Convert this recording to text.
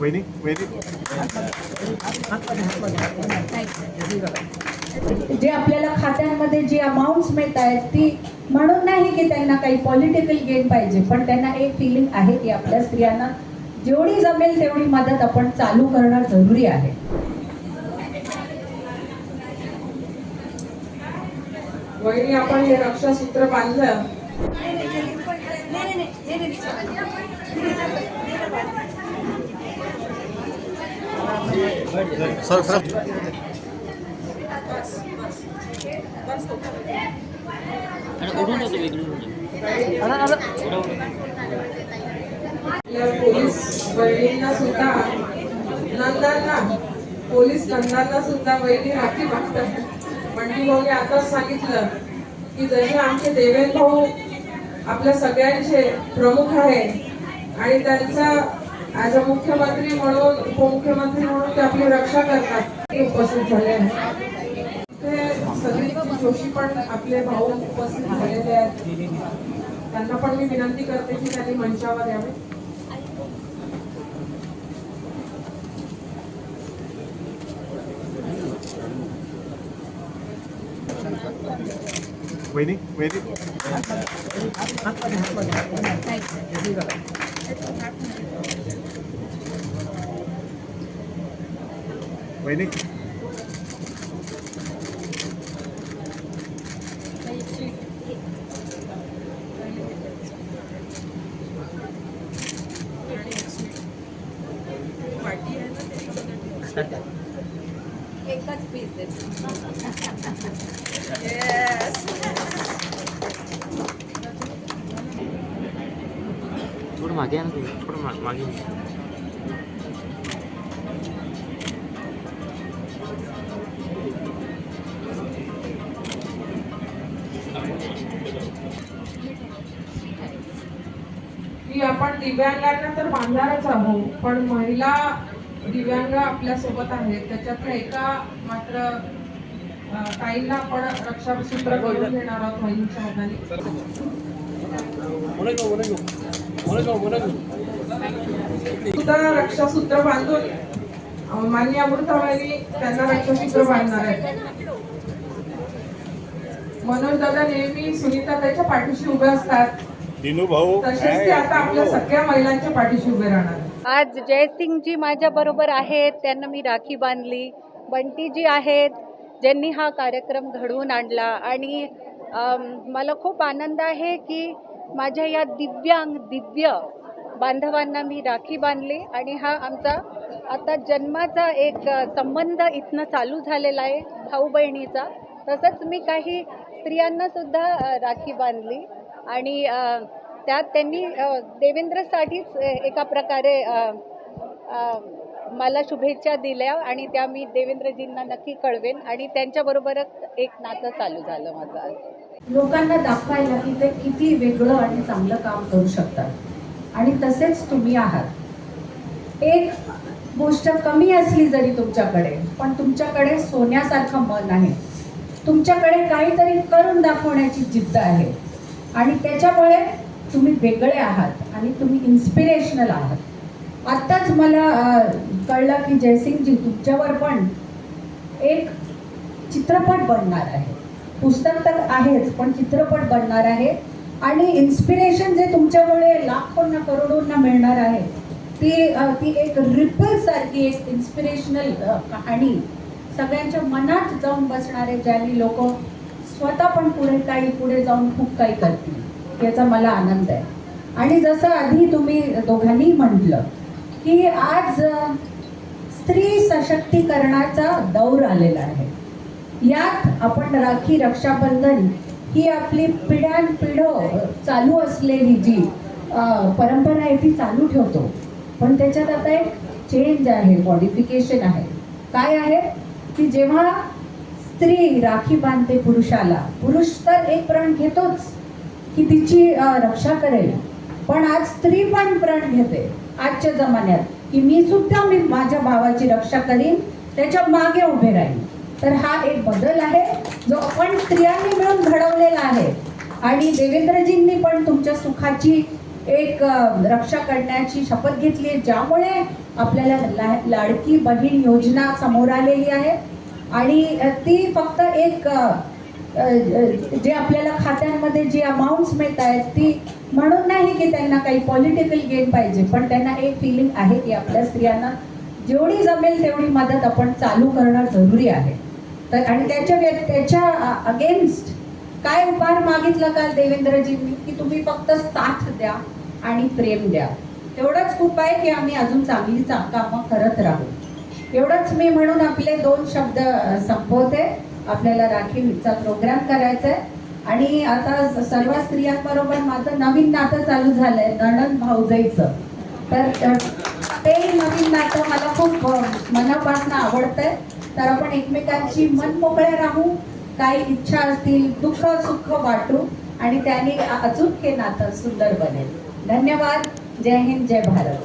वहिनी वहिनी. जे आपल्याला खात्यांमध्ये जी अमाऊंट्स मिळत आहेत ती म्हणून नाही की त्यांना काही पॉलिटिकल गेन पाहिजे पण त्यांना एक फिलिंग आहे की आपल्या स्त्रियांना जेवढी जमेल तेवढी मदत आपण चालू करणं जरुरी आहे. वहिनी आपण हे रक्षासूत्र बांधलं. सर सर पोलीस बहिणींना सुद्धा नंदांना पोलीस नंदांना सुद्धा वहिनी राखी बांधतात बंटी भाऊने आताच सांगितलं की जसे आमचे देवेंद्र भाऊ आपल्या सगळ्यांचे प्रमुख आहे आणि त्यांचा ॲज अ मुख्यमंत्री म्हणून उपमुख्यमंत्री म्हणून ते आपली रक्षा करतात. ते उपस्थित झाले आहेत. ते सगळे जोशी पण आपले भाऊ उपस्थित झालेले आहेत. त्यांना पण मी विनंती करते की त्यांनी मंचावर यावे. वहिनी वहिनी वहिनी एकच पीस थोडं मागे आहे ना तुम्ही थोडं मा- मागे या. की आपण दिव्यांगांना तर बांधणारच आहोत पण महिला दिव्यांग आपल्यासोबत आहेत. त्याच्यातल्या एका मात्र ताईंना आपण रक्षासूत्र करून घेणार आहोत महिलांच्या हाताने रक्षासूत्र बांधून मान्य अमृताबाईंनी त्यांना रक्षासूत्र बांधणार आहे. मनोज दादा नेहमी सुनीता त्याच्या पाठीशी उभे असतात. दिनू भाऊ तसेच ते आता आपल्या सगळ्या महिलांच्या पाठीशी उभे राहणार. आज जयसिंगजी माझ्या बरोबर आहेत. त्यांना मी राखी बांधली. बंटीजी आहेत. ज्यांनी हा कार्यक्रम घडवून आणला. आणि मला खूप आनंद आहे की माझ्या या दिव्यांग दिव्य बांधवांना मी राखी बांधली आणि हा आमचा आता जन्माचा एक संबंध इथनं चालू झालेला आहे भाऊ बहिणीचा तसंच मी काही स्त्रियांना सुद्धा राखी बांधली आणि त्यात त्यांनी देवेंद्रसाठीच एका प्रकारे मला शुभेच्छा दिल्या आणि त्या मी देवेंद्रजींना नक्की कळवेन आणि त्यांच्याबरोबरच एक नातं चालू झालं माझं आज. लोकांना दाखवायला की ते किती वेगळं आणि चांगलं काम करू शकतात. आणि तसेच तुम्ही आहात. एक गोष्ट कमी असली जरी तुमच्याकडे पण तुमच्याकडे सोन्यासारखं मन आहे. तुमच्याकडे काहीतरी करून दाखवण्याची जिद्द आहे. आणि त्याच्यामुळे तुम्ही वेगळे आहात आणि तुम्ही इन्स्पिरेशनल आहात. आत्ताच मला कळलं की जयसिंगजी तुमच्यावर पण एक चित्रपट बनणार आहे. पुस्तक तर आहेच पण चित्रपट बनणार आहे. आणि इन्स्पिरेशन जे तुमच्यामुळे लाखोंना करोडोंना मिळणार आहे ती ती एक रिपल सारखी एक इन्स्पिरेशनल कहाणी. सगळ्यांच्या मनात जाऊन बसणारे ज्यांनी लोक स्वतः पण पुढे काही पुढे जाऊन खूप काही करतील याचा मला आनंद आहे. आणि जसं आधी तुम्ही दोघांनी म्हटलं की आज स्त्री सशक्तीकरणाचा दौर आलेला आहे. यात आपण राखी रक्षाबंधन ही आपली पिढ्यानपिढं चालू असलेली जी परंपरा आहे ती चालू ठेवतो. पण त्याच्यात आता एक चेंज आहे मॉडिफिकेशन आहे. काय आहे? की जेव्हा स्त्री राखी बांधते पुरुषाला पुरुष तर एक प्रण घेतोच की तिची रक्षा करेल. पण आज स्त्री पण प्रण घेते आजच्या जमान्यात. की मी सुद्धा मी माझ्या भावाची रक्षा करीन त्याच्यामागे उभे राहीन. तर हा एक बदल आहे जो आपण स्त्रियांनी मिळून घडवलेला आहे. आणि देवेंद्रजींनी पण तुमच्या सुखाची एक रक्षा करण्याची शपथ घेतली आहे ज्यामुळे आपल्याला ला, लाडकी बहीण योजना समोर आलेली आहे. आणि ती फक्त एक जे आपल्याला खात्यांमध्ये जी अमाऊंट्स मिळत आहेत ती म्हणून नाही की त्यांना काही पॉलिटिकल गेन पाहिजे पण त्यांना एक फिलिंग आहे की आपल्या स्त्रियांना जेवढी जमेल तेवढी मदत आपण चालू करणं जरुरी आहे. तर आणि त्याच्या त्याच्या अगेन्स्ट काय उपहार मागितलं का देवेंद्रजींनी? की तुम्ही फक्त साथ द्या आणि प्रेम द्या. तेवढंच खूप आहे की आम्ही अजून चांगली कामं करत राहू. एवढंच मी म्हणून आपले दोन शब्द संपवते. आपल्याला राखीचा प्रोग्राम करायचा आहे. आणि आता सर्व स्त्रियांबरोबर माझं नवीन नातं चालू झालंय नणन भाऊजाईचं. तर ते नवीन नातं मला खूप मनापासून आवडतंय. तर आपण एकमेकांची मन राहू काही इच्छा असतील दुःख सुख वाटू आणि त्याने अजून हे नातं सुंदर बनेल. धन्यवाद. जय हिंद जय भारत.